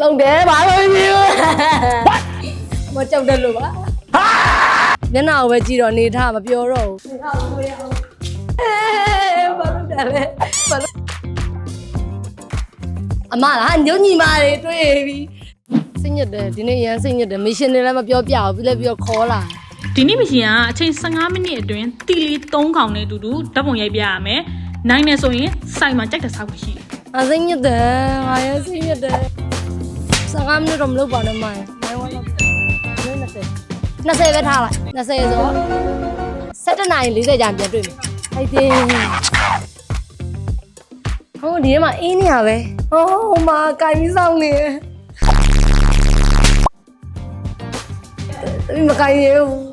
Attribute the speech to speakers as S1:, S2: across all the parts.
S1: လုံတယ်ဘာလို့ရှိဘူးမကြောက်တယ်လို့ပါမျက်နှာကိုပဲကြည့်တော့နေထားမပြောတော့ဘူးဘာလို့တယ်လဲဘာလို့အမလားညညီမတွေတွေ့ပြီစိတ်ညစ်တယ်ဒီနေ့ရန်စိတ်ညစ်တယ်မရှင်တွေလည်းမပြောပြဘူးပြီးလည်းပြီးတော့ခေါ်လာ
S2: ဒီနေ့မရှင်ကအချိန်15မိနစ်အတွင်းတီလီ3កောင်နဲ့အတူတူဓာတ်ပုံရိုက်ပြရမယ်။နိုင်နေဆိုရင်စိုက်မှာကြိုက်တဲ့ဆောက်ခွင့်ရှိတယ်
S1: အစိတ်ညစ်တယ်ငါရစိတ်ညစ်တယ် 15မိနစ်တော့မလုပ်ပါနဲ့မိုင်းမိုင်းဝါတော့20 20ပဲထားလိုက်20ဆို7နာရီ40ကြာပြန်တွေ့မယ်အဲ့ဒီဟိုဒီထဲမှာအင်းနေရပဲဟိုမှာကင်ပြီးဆောင်နေတယ်ဒီမကင်ရဘူး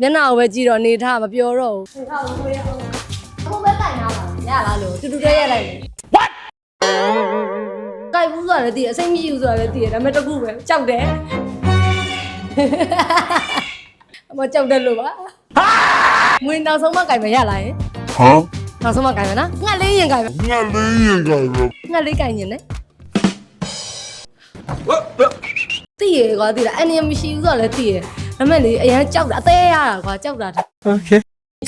S1: မျက်နှာကိုပဲကြည့်တော့နေထားမပြောတော့ဘူးနေထားဘူးရအောင်အခုပဲတိုင်ထားပါရလားလို့တူတူတည်းရလိုက်လေ What ကြိုက်ဘူး ဆိုတာလည်းသိတယ်အစိမ့်မရှိဘူးဆိုတာလည်းသိတယ်ဒါပေမဲ့တစ်ခုပဲကြောက်တယ်အမကြောက်တယ်လို့ပါငွေနောက်ဆုံးမှကြိုက်မရလားယင်
S3: Huh?
S1: နောက်ဆုံးမှကြိုက်မယ်နော်ငှက်လေးရင်ကြိုက်မယ်
S3: ငါလေးရင်ကရော
S1: ငှက်လေးကြိုက်ရင်လေသိရကွာသိလားအန်နီမရှိဘူးဆိုတာလည်းသိရဒါပေမဲ့လေအရန်ကြောက်တာအသေးရတာကွာကြောက်တာ
S3: Okay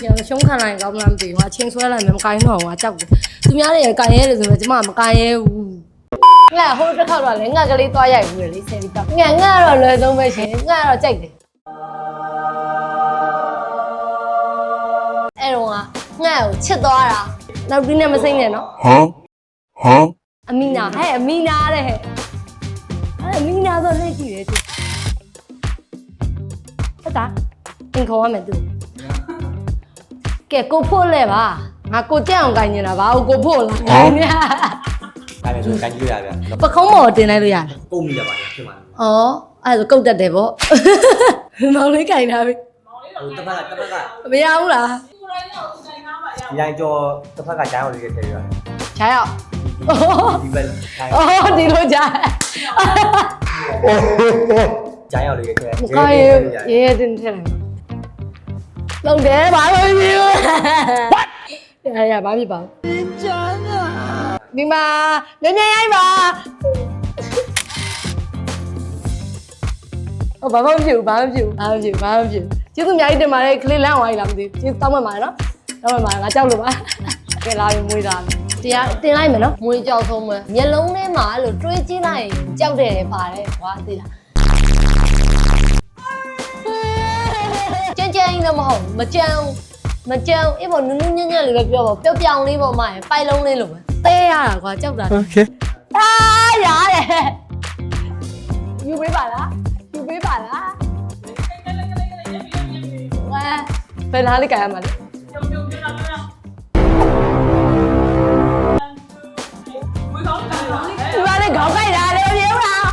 S1: ကျွန်တော်ရှုံးခံလိုက်ကောင်းမှမသိဘူး။အချင်းဆွဲလိုက်မယ်မကိုင်းတော့ဘူး။ကြောက်တယ်။သူများတွေကကိုင်းရဲတယ်ဆိုတော့ကျမမကိုင်းရဲဘူး။ ငါဟိုတစ်ခါတော့လည်းငါကလေးသွားရိုက်ဘူးလေဆယ်လီတော့။ငါငါတော့လွယ်ဆုံးပဲရှင်။ငါတော့ကြိုက်တယ်။အဲ့တော့ငါကိုချစ်သွားတာ။နောက်ပြီးနဲ့မစိမ့်နဲ့နော်
S3: Huh? Huh?
S1: ။အမီနာဟဲ့အမီနာတဲ့ဟဲ့။အဲ့အမီနာဆိုလက်ကြည့်တယ်သူ။ဟုတ်တာ။အင်ခေါ်ရမယ်သူ။ကဲကိုဖို့လဲပါငါကိုကြက်အောင်ကိုင်းနေတာပါကိုကိုဖို့လား ကိုင်းနေ
S4: ဒါလည်းဆိုကန်ကြည့်ရဗျာ
S1: ပခုံးမော်တင်လိုက်လို့ရတယ်
S4: ပုံမိရပါလားဖြစ်မှာ
S1: ဩအဲ့ဒါဆိုကုတ်တက်တယ်ဗောမောင်လေးကိုင်းထားပြီ
S4: ဟိုတစ်ဖက်ကတစ်ဖက်က
S1: မရဘူးလား
S4: ဒီတိုင်းကြောတစ်ဖက်ကဂျိုင်းအောင်လေးထည့်ရတယ်
S1: ခြားရောက်
S4: ဒီဘက်ဂျိုင်း
S1: ဩဒီလိုကြာ
S4: ဂျိုင်းအောင်လေးထည့်
S1: မကိုင်းရေရေတင်ထည့်လိုက်လုံတယ်ဘာလို့ရှိဘူး What ရရဘာဖြစ်ပါ nhưng mà đến đây anh mà. Ồ, bà không chịu, bà không chịu, bà không chịu, bà không chịu. Chứ tôi nhảy đi mà đây, clip lá ngoài làm gì? Chứ tao mới mày đó Tao mới mày, ngã trâu luôn á. Cái lao thì mùi ràn Thì à, thì này mày nó? Mui cho không mà. Nhớ lúng đấy mà, lửa truy chi này. Trâu để bà đấy, quá thì là Chân anh là mà hổng, mà trâu Mà trâu, ít bọn nó nhanh nhanh là gặp cho bảo Béo béo đi vào mày, bay lông lên luôn 떼야라고 하죠. 오케이. 따야래. 유배 봐라. 유배 봐라. 와. bên lá đi cả mà ba
S3: đi
S1: gõ cái ra đi bao nhiêu nào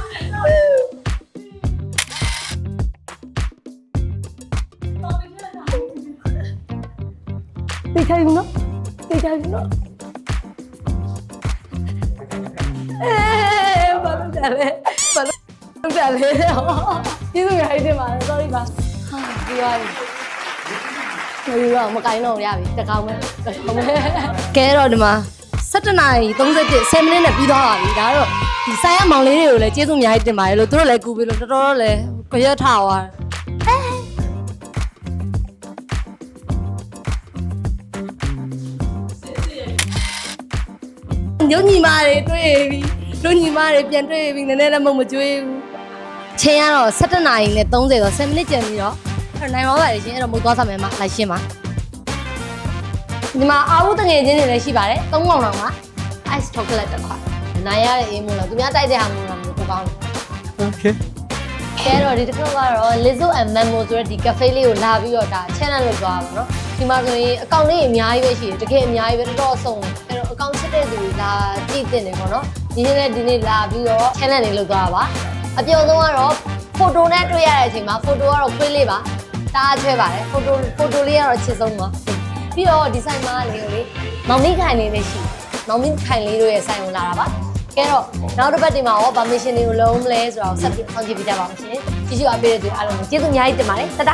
S1: đi chơi nó đi chơi nó ဘယ်လားလေးကြရမှာလဲဒီပါလေခေါင်းကြိုက်တာလေပြေဦးလားတိတ်ခိုင်းနော်တိတ်ခိုင်းနော်အေးဘာလို့ကြလဲဘာလို့ကြလဲကျေးဇူးများတင်ပါတယ် sorry ပါဟာပြီးသွားပြီမယူတော့မကိုင်းတော့ရပြီတကောင်ပဲတကောင်ပဲကဲတော့ဒီမှာ17နာရီ37 10မိနစ်နဲ့ပြီးသွားပါပြီဒါတော့ဒီဆိုင်ရမောင်လေးတွေကိုလည်းကျေးဇူးအများကြီးတင်ပါတယ်လို့သူတို့လည်းကူပြီးလို့တော်တော်လည်းကြရွက်ထားသွားတယ်ညညီမတွေတွေ့ပြီ တို့ညီမတွေပြန်တွေ့ပြီနည်းနည်းလည်းမုံမကျွေးဘူးချင်းကတော့17နာရီနဲ့30ဆို10မိနစ်ကျန်ပြီးတော့အဲ့နိုင်ပါပါလေရှင်အဲ့တော့မုတ်သွားစမယ်မလိုက်ရှင်းပါဒီမှာအာဝုတငယ်ချင်းတွေလည်းရှိပါတယ်၃កောင်တောင်ပါ ice chocolate တစ်ခွက်နိုင်ရတဲ့အေးမို့လားသူများတိုက်တဲ့ဟာမို့လားမလို့ကိုကောင်းတယ်
S3: Okay
S1: ကဲတော့ဒီတစ်ခေါက်ကတော့ Lizzo and Memo ဆိုတဲ့ဒီ cafe လေးကိုလာပြီးတော့ဒါ channel လုပ်သွားပါတော့။ဒီမှာဆိုရင်အကောင့်လေးအများကြီးပဲရှိတယ်။တကယ်အများကြီးပဲတော်တော်ဆုံးတယ်။အဲ့တော့အကောင့်ချစ်တဲ့သူတွေလာကြည့်တင်တယ်ပေါ့နော်။ ဒီနေ့လည်းဒီနေ့လာပြီးတော့ channel လေးလုပ်သွားပါ။အပြုံဆုံးကတော့ photo နဲ့တွေ့ရတဲ့အချိန်မှာ photo ကတော့ခွေးလေးပါ။တအားချဲပါတယ်။ photo photo လေးကတော့ချစ်ဆုံးပါ။ပြီးတော့ဒီဆိုင်မှာလေးကိုလေမောင်မိခိုင်လေးလည်းရှိတယ်။မောင်မိခိုင်လေးတို့ရဲ့ဆိုင်ကိုလာတာပါ။ကဲတော့နောက်တစ်ပတ်ဒီမှာရောဗာမရှင်တွေကိုလုံးမလဲဆိုတော့ဆက်ပြီးဖောင်းကြည့်ပြကြပါဦးရှင်။ကြည့်ရှုအားပေးတဲ့သူအားလုံးကိုကျေးဇူးအများကြီးတင်ပါတယ်။တတ